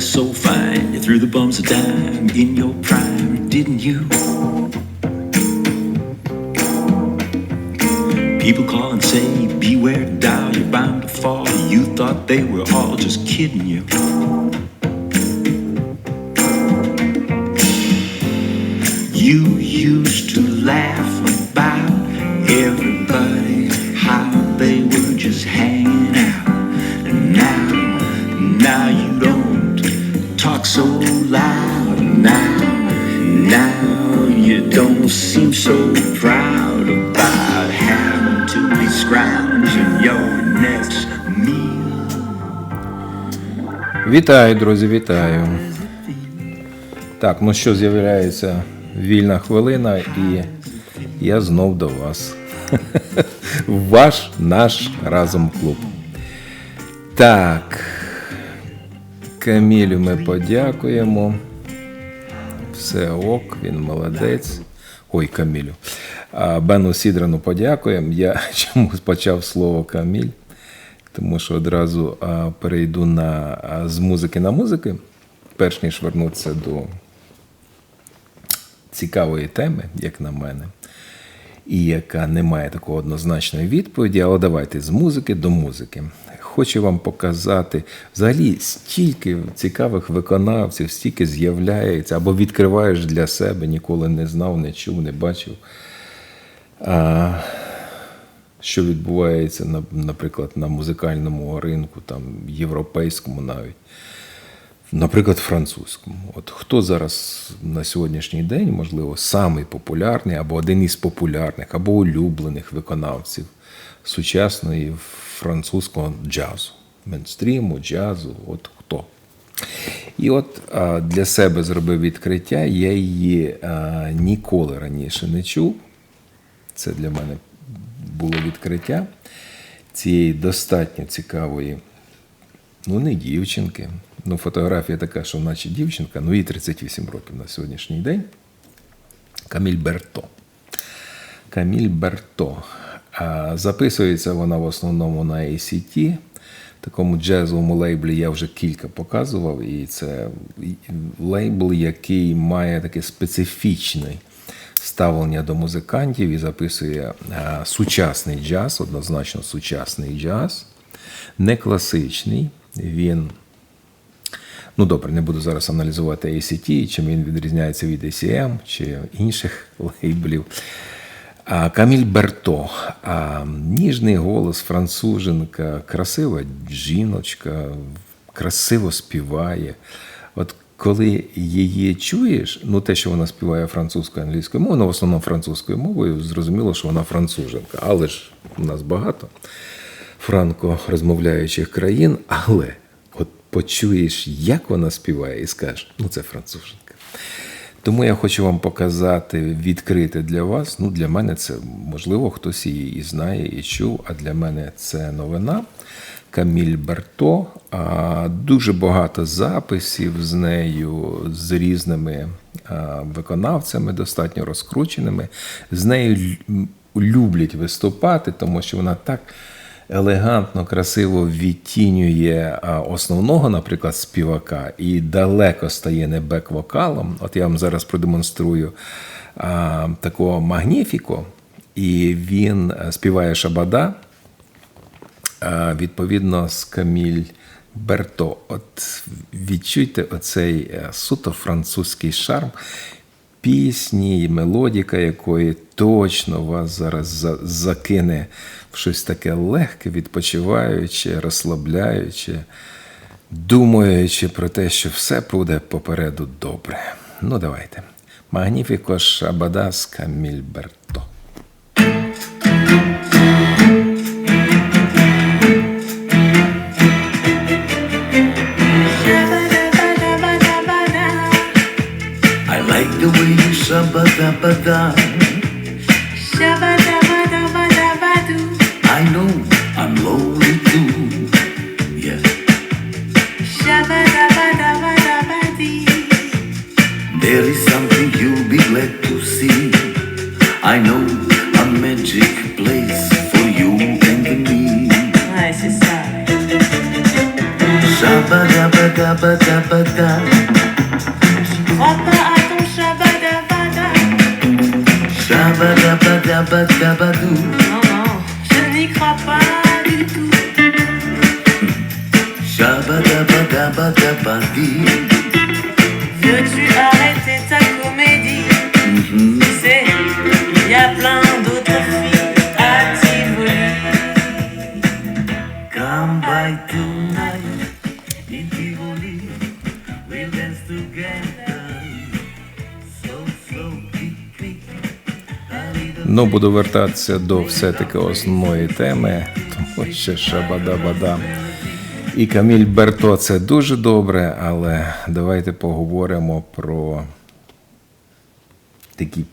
so fine, you threw the bums a dime in your prime, didn't you? People call and say, beware, doll, you're bound to fall. You thought they were all just kidding you. You used to laugh Вітаю, друзі, вітаю. Так, ну що, з'являється вільна хвилина, і я знов до вас. Ваш наш разом клуб. Так. Камілю ми подякуємо. Все ок, він молодець. Ой, Камілю. Бену Сідрану подякуємо. Я чомусь почав слово Каміль, тому що одразу перейду на, з музики на музики, перш ніж вернутися до цікавої теми, як на мене, і яка не має такої однозначної відповіді, але давайте з музики до музики. Хочу вам показати взагалі стільки цікавих виконавців, стільки з'являється або відкриваєш для себе, ніколи не знав, не чув, не бачив. А, що відбувається, на- наприклад, на музикальному ринку, там, європейському навіть, наприклад, французькому. От хто зараз на сьогоднішній день, можливо, самий популярний або один із популярних, або улюблених виконавців сучасної французького джазу, мейнстріму, джазу, от хто. І от для себе зробив відкриття, я її ніколи раніше не чув. Це для мене було відкриття цієї достатньо цікавої, ну не дівчинки. Ну, фотографія така, що наче дівчинка, ну їй 38 років на сьогоднішній день. Каміль Берто. Каміль Берто. Записується вона в основному на ACT. Такому джазовому лейблі я вже кілька показував, і це лейбл, який має таке специфічне ставлення до музикантів і записує сучасний джаз, однозначно сучасний джаз, не класичний. Він Ну добре, не буду зараз аналізувати ACT, чим він відрізняється від ACM чи інших лейблів. Каміль Берто, ніжний голос, француженка, красива жіночка, красиво співає. От коли її чуєш, ну те, що вона співає французькою англійською мовою, ну в основному французькою мовою, зрозуміло, що вона француженка. Але ж у нас багато франко розмовляючих країн, але от почуєш, як вона співає, і скажеш, ну це француженка. Тому я хочу вам показати, відкрити для вас. Ну, для мене це можливо, хтось її і знає, і чув. А для мене це новина. Каміль Берто. Дуже багато записів з нею, з різними виконавцями, достатньо розкрученими. З нею люблять виступати, тому що вона так елегантно, красиво відтінює основного, наприклад, співака, і далеко стає не бек-вокалом. От я вам зараз продемонструю а, такого магніфіко, і він е, співає Шабада. Відповідно з Каміль Берто. От відчуйте оцей е, суто французький шарм пісні, і мелодіка якої точно вас зараз закине в щось таке легке, відпочиваюче, розслабляюче, думаючи про те, що все буде попереду добре. Ну, давайте. Магніфіко Шабадас Каміль Берто. ba da ba da. Ba da ba ba do. I know I'm lonely too. Yeah. Shabba da ba da ba da ba dee. There is something you'll be glad to see. I know a magic place for you and me. Ouais, c'est ça. Shabba da ba da ba da ba da. Non, non, je n'y crois pas du tout. Shabba-dabba-dabba-dabba-dee. Veux-tu arrêter Ну, буду вертатися до все-таки основної теми, тому що шабада-бада. І Каміль Берто це дуже добре, але давайте поговоримо про такі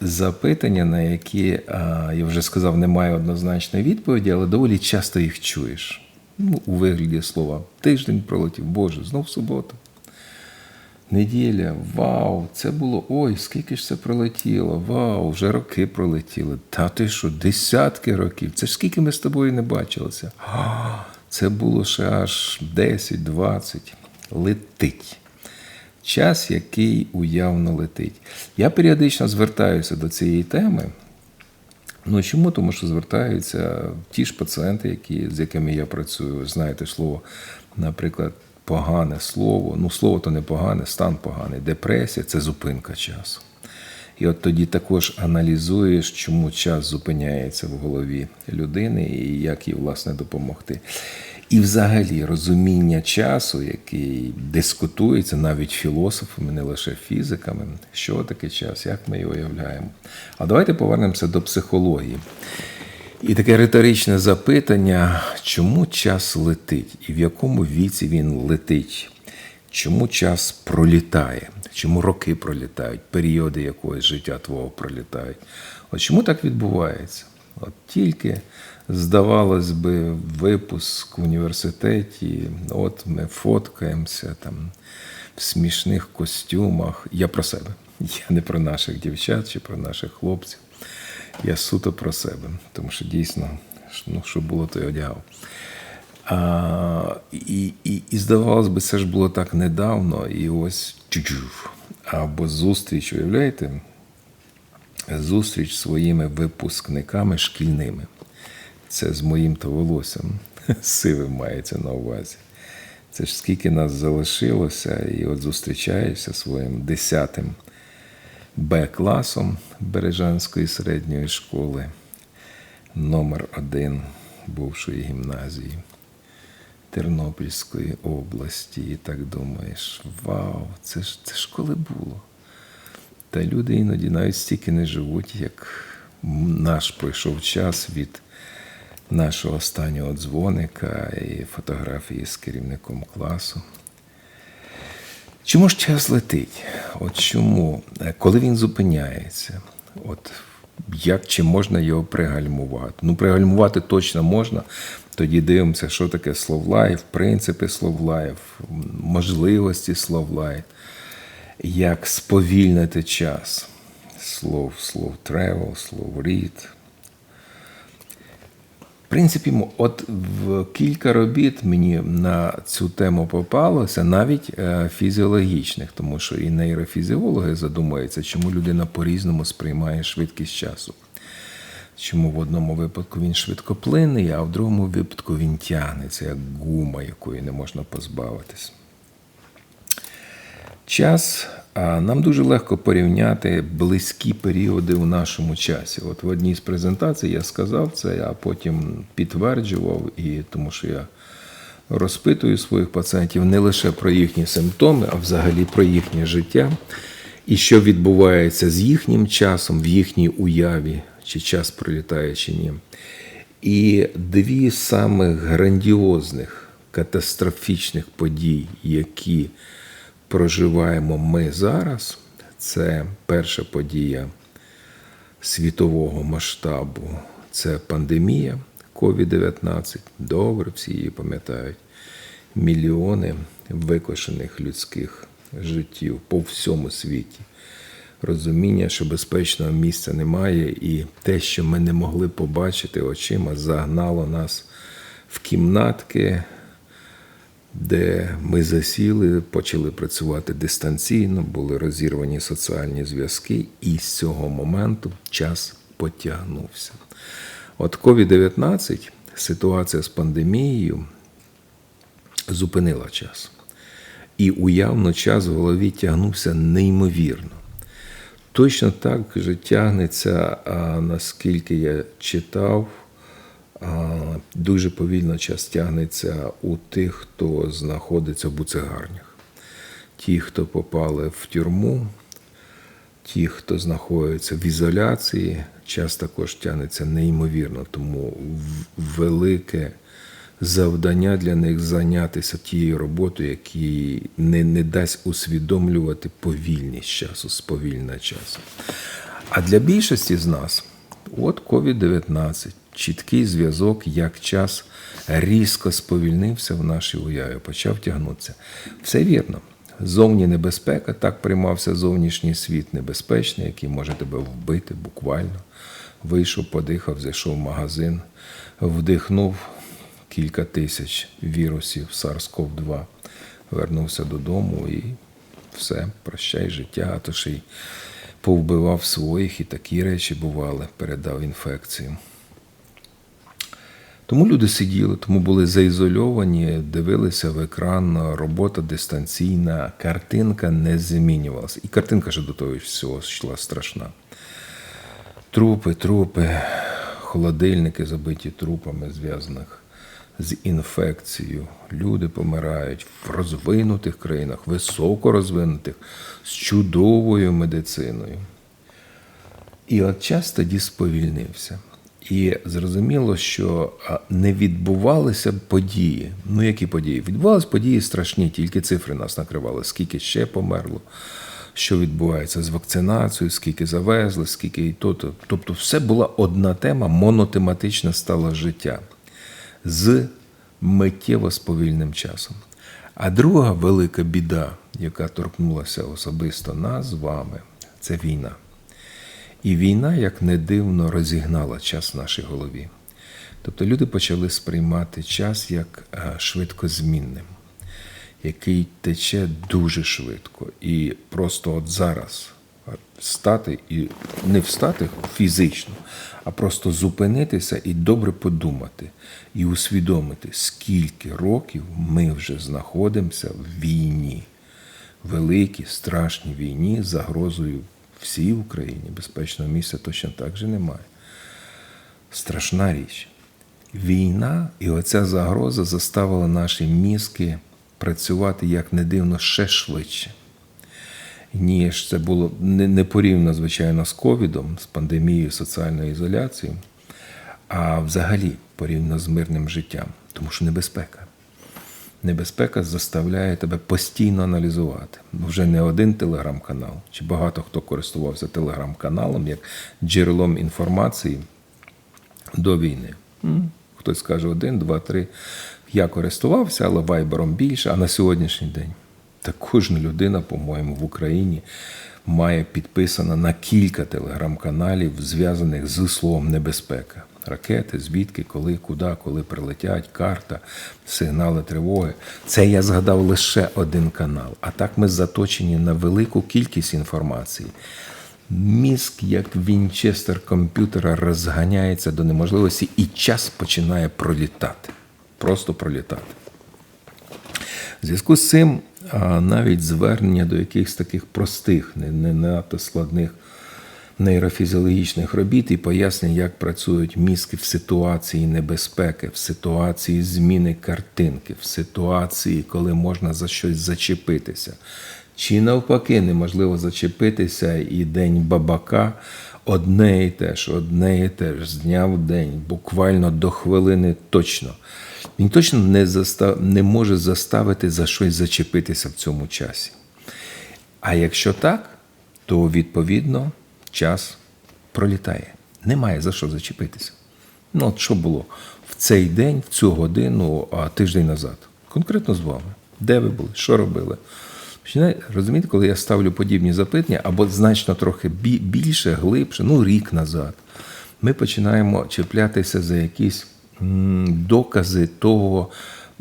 запитання, на які, я вже сказав, немає однозначної відповіді, але доволі часто їх чуєш. Ну, у вигляді слова тиждень пролетів, Боже, знов субота. Неділя, вау, це було. Ой, скільки ж це пролетіло, вау, вже роки пролетіли. Та ти що, десятки років. Це ж скільки ми з тобою не бачилися. Це було ще аж 10-20. Летить. Час, який уявно летить. Я періодично звертаюся до цієї теми. Ну чому? Тому що звертаються ті ж пацієнти, які, з якими я працюю. Знаєте, слово, наприклад, погане слово. Ну, слово то не погане, стан поганий. Депресія це зупинка часу. І от тоді також аналізуєш, чому час зупиняється в голові людини і як їй власне допомогти. І взагалі розуміння часу, який дискутується навіть філософами, не лише фізиками, що таке час, як ми його уявляємо. А давайте повернемося до психології. І таке риторичне запитання, чому час летить і в якому віці він летить? Чому час пролітає? Чому роки пролітають, періоди якогось життя твого пролітають? От чому так відбувається? От тільки, здавалось би, випуск в університеті, от ми фоткаємося там в смішних костюмах. Я про себе. Я не про наших дівчат чи про наших хлопців. Я суто про себе, тому що дійсно, ну, що було, то й одягав. А, і, і, і здавалось би, це ж було так недавно, і ось або зустріч, уявляєте? Зустріч з своїми випускниками шкільними. Це з моїм то волоссям. Сивим мається на увазі. Це ж скільки нас залишилося, і от зустрічаєшся своїм десятим Б-класом Бережанської середньої школи, номер один бувшої гімназії Тернопільської області. І так думаєш, вау, це ж, це ж коли було? Та люди іноді навіть стільки не живуть, як наш пройшов час від нашого останнього дзвоника і фотографії з керівником класу. Чому ж час летить? От чому? Е, Коли він зупиняється? От як чи можна його пригальмувати? Ну, пригальмувати точно можна. Тоді дивимося, що таке словлайф, принципи словлайф, можливості словлайф, як сповільнити час. Слов, слов travel, слов read. В принципі, от в кілька робіт мені на цю тему попалося, навіть е, фізіологічних, тому що і нейрофізіологи задумуються, чому людина по-різному сприймає швидкість часу. Чому в одному випадку він швидкоплинний, а в другому випадку він тягнеться, як гума, якої не можна позбавитись. Час нам дуже легко порівняти близькі періоди у нашому часі. От в одній з презентацій я сказав це, а потім підтверджував, і тому що я розпитую своїх пацієнтів не лише про їхні симптоми, а взагалі про їхнє життя і що відбувається з їхнім часом в їхній уяві, чи час пролітає, чи ні. І дві самих грандіозних катастрофічних подій, які проживаємо ми зараз, це перша подія світового масштабу. Це пандемія COVID-19. Добре, всі її пам'ятають. Мільйони викошених людських життів по всьому світі. Розуміння, що безпечного місця немає, і те, що ми не могли побачити очима, загнало нас в кімнатки, де ми засіли, почали працювати дистанційно, були розірвані соціальні зв'язки, і з цього моменту час потягнувся. От COVID-19, ситуація з пандемією зупинила час. І уявно час в голові тягнувся неймовірно. Точно так же тягнеться, наскільки я читав, дуже повільно час тягнеться у тих, хто знаходиться в буцегарнях. Ті, хто попали в тюрму, ті, хто знаходиться в ізоляції, час також тягнеться неймовірно, тому велике завдання для них зайнятися тією роботою, які не, не дасть усвідомлювати повільність часу, сповільнення часу. А для більшості з нас, от COVID-19, чіткий зв'язок, як час різко сповільнився в нашій уяві, почав тягнутися. Все вірно. Зовні небезпека, так приймався зовнішній світ небезпечний, який може тебе вбити буквально. Вийшов, подихав, зайшов в магазин, вдихнув кілька тисяч вірусів SARS-CoV-2, вернувся додому і все, прощай життя, а то ще й повбивав своїх, і такі речі бували, передав інфекцію. Тому люди сиділи, тому були заізольовані, дивилися в екран, робота дистанційна, картинка не змінювалася. І картинка ще до того всього йшла страшна. Трупи, трупи, холодильники забиті трупами, зв'язаних з інфекцією. Люди помирають в розвинутих країнах, високо розвинутих, з чудовою медициною. І от час тоді сповільнився. І зрозуміло, що не відбувалися події. Ну, які події? Відбувалися події страшні, тільки цифри нас накривали, скільки ще померло, що відбувається з вакцинацією, скільки завезли, скільки і то. то. Тобто, все була одна тема, монотематичне стало життя з миттєво сповільним часом. А друга велика біда, яка торкнулася особисто нас з вами, це війна. І війна, як не дивно, розігнала час в нашій голові. Тобто люди почали сприймати час як е, швидкозмінним, який тече дуже швидко. І просто от зараз стати і не встати фізично, а просто зупинитися і добре подумати, і усвідомити, скільки років ми вже знаходимося в війні, великій, страшній війні загрозою всій Україні. Безпечного місця точно так же немає. Страшна річ. Війна і оця загроза заставила наші мізки працювати, як не дивно, ще швидше. Ніж це було не, порівняно, звичайно, з ковідом, з пандемією, соціальною ізоляцією, а взагалі порівняно з мирним життям, тому що небезпека. Небезпека заставляє тебе постійно аналізувати. Вже не один телеграм-канал, чи багато хто користувався телеграм-каналом як джерелом інформації до війни. Хтось каже один, два, три. Я користувався, але вайбером більше. А на сьогоднішній день та кожна людина, по-моєму, в Україні має підписано на кілька телеграм-каналів, зв'язаних з словом небезпека. Ракети, звідки, коли, куди, коли прилетять, карта, сигнали тривоги. Це я згадав лише один канал. А так ми заточені на велику кількість інформації. Мізк, як вінчестер комп'ютера, розганяється до неможливості, і час починає пролітати. Просто пролітати. В зв'язку з цим навіть звернення до якихось таких простих, не, надто складних нейрофізіологічних робіт і пояснення, як працюють мізки в ситуації небезпеки, в ситуації зміни картинки, в ситуації, коли можна за щось зачепитися. Чи навпаки неможливо зачепитися і день бабака одне і те ж, одне і те ж, з дня в день, буквально до хвилини точно. Він точно не, застав, не може заставити за щось зачепитися в цьому часі. А якщо так, то відповідно час пролітає. Немає за що зачепитися. Ну, от що було в цей день, в цю годину, а тиждень назад. Конкретно з вами. Де ви були, що робили? Розумієте, коли я ставлю подібні запитання, або значно трохи більше, глибше, ну рік назад, ми починаємо чіплятися за якісь докази того,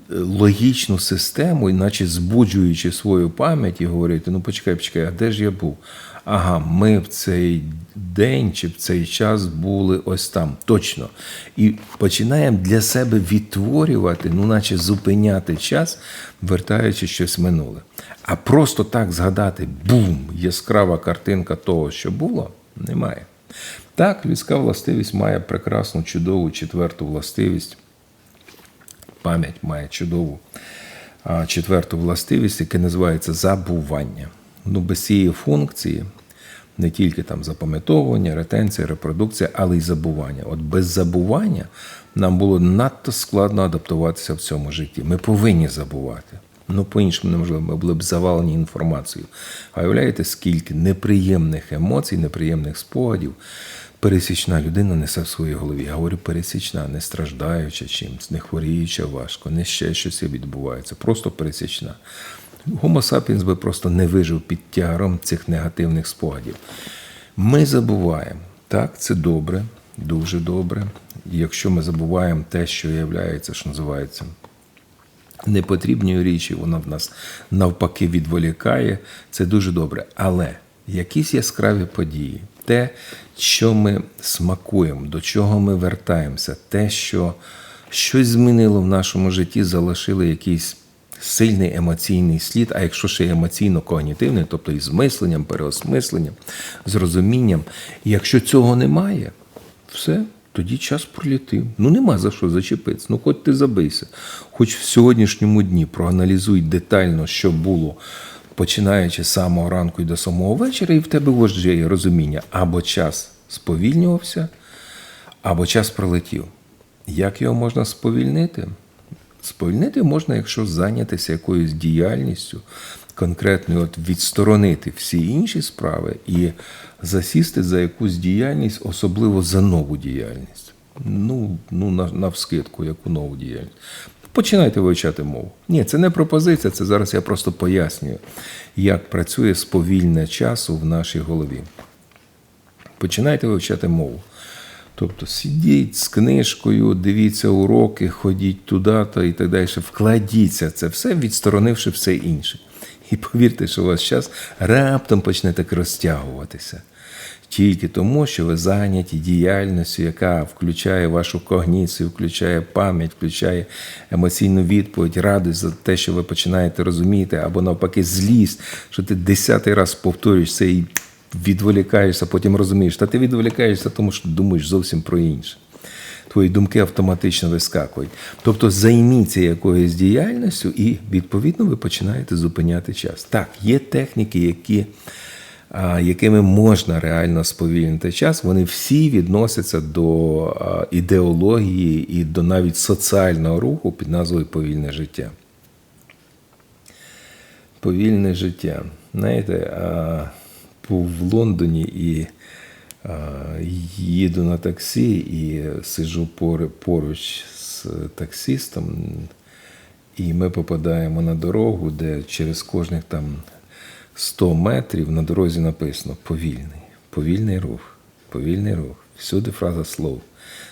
логічну систему, іначе збуджуючи свою пам'ять і говорити: ну почекай, почекай, а де ж я був? Ага, ми в цей день чи в цей час були ось там, точно. І починаємо для себе відтворювати, ну, наче зупиняти час, вертаючи щось минуле. А просто так згадати бум, яскрава картинка того, що було, немає. Так, людська властивість має прекрасну, чудову четверту властивість. Пам'ять має чудову четверту властивість, яка називається забування. Ну, без цієї функції не тільки там запам'ятовування, ретенція, репродукція, але й забування. От без забування нам було надто складно адаптуватися в цьому житті. Ми повинні забувати. Ну, по-іншому неможливо, ми були б завалені інформацією. А уявляєте, скільки неприємних емоцій, неприємних спогадів пересічна людина несе в своїй голові. Я говорю пересічна, не страждаюча чимось, не хворіюча важко, не ще щось відбувається, просто пересічна. Гомо сапіенс би просто не вижив під тягаром цих негативних спогадів. Ми забуваємо. Так, це добре, дуже добре. І якщо ми забуваємо те, що є, що називається непотрібні річі, вона в нас навпаки відволікає. Це дуже добре. Але якісь яскраві події, те, що ми смакуємо, до чого ми вертаємося, те, що щось змінило в нашому житті, залишили якийсь. Сильний емоційний слід, а якщо ще емоційно-когнітивний, тобто із мисленням, переосмисленням, з розумінням. Якщо цього немає, все, тоді час пролітив. Ну нема за що зачепитися. Ну, хоч ти забийся. Хоч в сьогоднішньому дні проаналізуй детально, що було, починаючи з самого ранку і до самого вечора, і в тебе вже є розуміння, або час сповільнювався, або час пролетів. Як його можна сповільнити? Сповільнити можна, якщо зайнятися якоюсь діяльністю, конкретною, от відсторонити всі інші справи і засісти за якусь діяльність, особливо за нову діяльність. Ну, ну навскидку, яку нову діяльність. Починайте вивчати мову. Ні, це не пропозиція, це зараз я просто пояснюю, як працює сповільнення часу в нашій голові. Починайте вивчати мову. Тобто сидіть з книжкою, дивіться уроки, ходіть туди то і так далі. Вкладіться це все, відсторонивши все інше. І повірте, що у вас час раптом почне так розтягуватися. Тільки тому, що ви зайняті діяльністю, яка включає вашу когніцію, включає пам'ять, включає емоційну відповідь, радість за те, що ви починаєте розуміти, або навпаки, злість, що ти десятий раз повторюєш це і відволікаєшся, потім розумієш, та ти відволікаєшся, тому що думаєш зовсім про інше. Твої думки автоматично вискакують. Тобто займіться якоюсь діяльністю, і відповідно ви починаєте зупиняти час. Так, є техніки, які, якими можна реально сповільнити час. Вони всі відносяться до ідеології і до навіть соціального руху під назвою Повільне життя. Повільне життя. Знаєте, був в Лондоні і їду на таксі і сиджу поруч з таксістом, і ми попадаємо на дорогу, де через кожних там 100 метрів на дорозі написано повільний, повільний рух, повільний рух. Всюди фраза слов.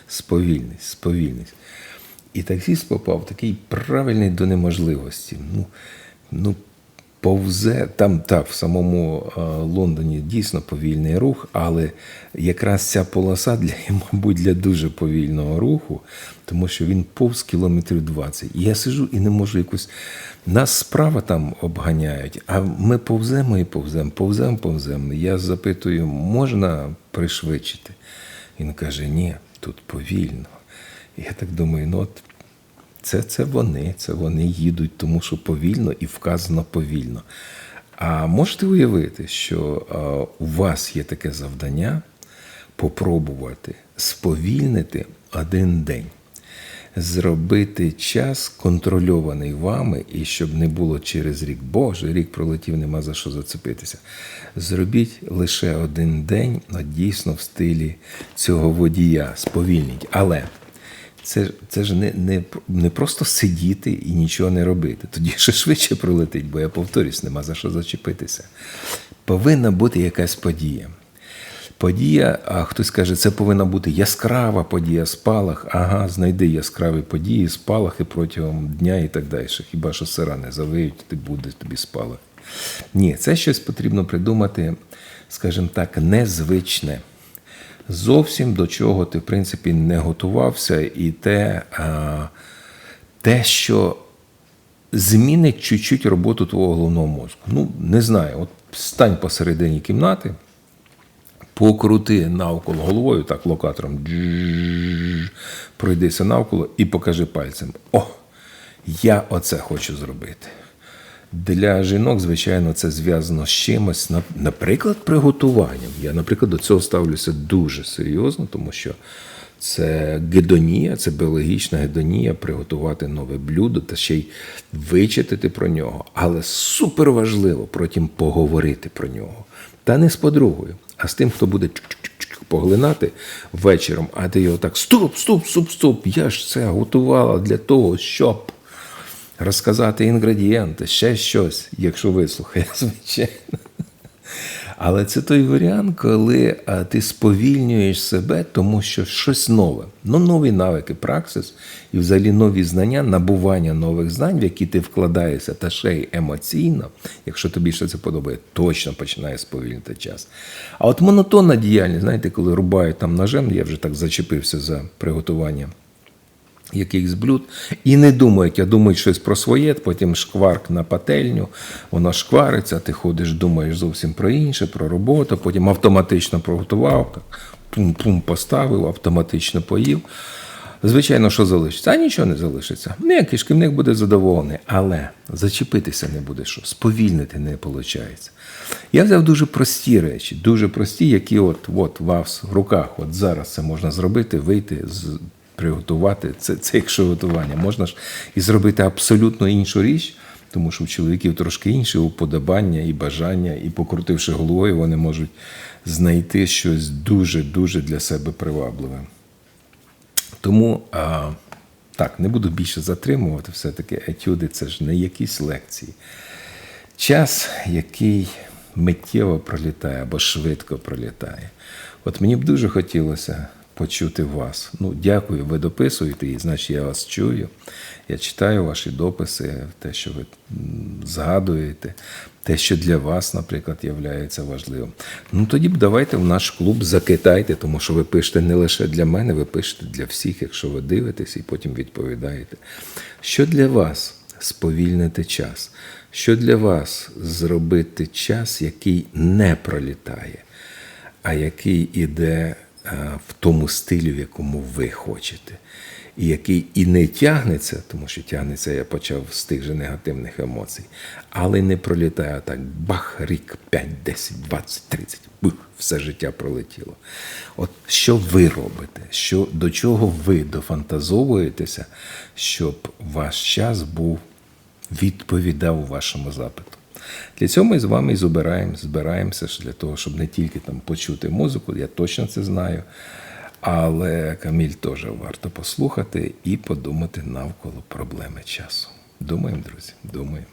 Сповільність, сповільність. І таксіст попав в такий правильний до неможливості. Ну, ну повзе там так, в самому е, Лондоні дійсно повільний рух, але якраз ця полоса для, мабуть, для дуже повільного руху, тому що він повз кілометрів 20. І я сижу і не можу якось. Нас справа там обганяють, а ми повземо і повземо, повземо, повземо. Я запитую, можна пришвидшити? Він каже, ні, тут повільно. Я так думаю, ну от це, це вони, це вони їдуть, тому що повільно і вказано повільно. А можете уявити, що у вас є таке завдання попробувати сповільнити один день, зробити час контрольований вами, і щоб не було через рік, Боже, рік пролетів, нема за що зацепитися. Зробіть лише один день, дійсно в стилі цього водія, сповільніть. Але це, це ж не, не, не просто сидіти і нічого не робити. Тоді ще швидше пролетить, бо я повторюсь, нема за що зачепитися. Повинна бути якась подія. Подія, а хтось каже, це повинна бути яскрава подія, спалах. Ага, знайди яскраві події, спалахи протягом дня і так далі. Хіба що сира не завиють, ти буде тобі спалах. Ні, це щось потрібно придумати, скажімо так, незвичне. Зовсім до чого ти, в принципі, не готувався, і те, те що змінить чуть-чуть роботу твого головного мозку. Ну, не знаю, от стань посередині кімнати, покрути навколо головою, так, локатором, пройдися навколо і покажи пальцем. О, я оце хочу зробити. Для жінок, звичайно, це зв'язано з чимось, наприклад, приготуванням. Я, наприклад, до цього ставлюся дуже серйозно, тому що це гедонія, це біологічна гедонія, приготувати нове блюдо та ще й вичитати про нього. Але супер важливо потім поговорити про нього. Та не з подругою, а з тим, хто буде поглинати вечором, а ти його так: стоп, стоп, стоп, стоп, я ж це готувала для того, щоб розказати інгредієнти, ще щось, якщо вислухає, звичайно. Але це той варіант, коли ти сповільнюєш себе, тому що щось нове. Ну, нові навики, праксис і взагалі нові знання, набування нових знань, в які ти вкладаєшся, та ще й емоційно, якщо тобі ще це подобає, точно починає сповільнити час. А от монотонна діяльність, знаєте, коли рубають там ножем, я вже так зачепився за приготування якихось блюд, і не думають, а думають щось про своє, потім шкварк на пательню, воно шквариться, ти ходиш, думаєш зовсім про інше, про роботу, потім автоматично приготував, пум-пум поставив, автоматично поїв. Звичайно, що залишиться? А нічого не залишиться. Ні, кишківник буде задоволений, але зачепитися не буде що, сповільнити не виходить. Я взяв дуже прості речі, дуже прості, які от, от вас в руках, от зараз це можна зробити, вийти, приготувати. Це, це якщо готування. Можна ж і зробити абсолютно іншу річ, тому що у чоловіків трошки інше уподобання і бажання, і покрутивши головою, вони можуть знайти щось дуже-дуже для себе привабливе. Тому а, так, не буду більше затримувати, все-таки етюди це ж не якісь лекції. Час, який миттєво пролітає або швидко пролітає. От мені б дуже хотілося почути вас. Ну, дякую, ви дописуєте, і значить я вас чую. Я читаю ваші дописи, те, що ви згадуєте, те, що для вас, наприклад, є важливим. Ну тоді б давайте в наш клуб закидайте, тому що ви пишете не лише для мене, ви пишете для всіх, якщо ви дивитесь і потім відповідаєте. Що для вас сповільнити час? Що для вас зробити час, який не пролітає, а який іде в тому стилі, в якому ви хочете, і який і не тягнеться, тому що тягнеться, я почав з тих же негативних емоцій, але не пролітає так бах, рік, 5, 10, 20, 30, бух, все життя пролетіло. От що ви робите, що, до чого ви дофантазовуєтеся, щоб ваш час був відповідав вашому запиту. Для цього ми з вами і збираємо, збираємося для того, щоб не тільки там почути музику, я точно це знаю, але Каміль теж варто послухати і подумати навколо проблеми часу. Думаємо, друзі, думаємо.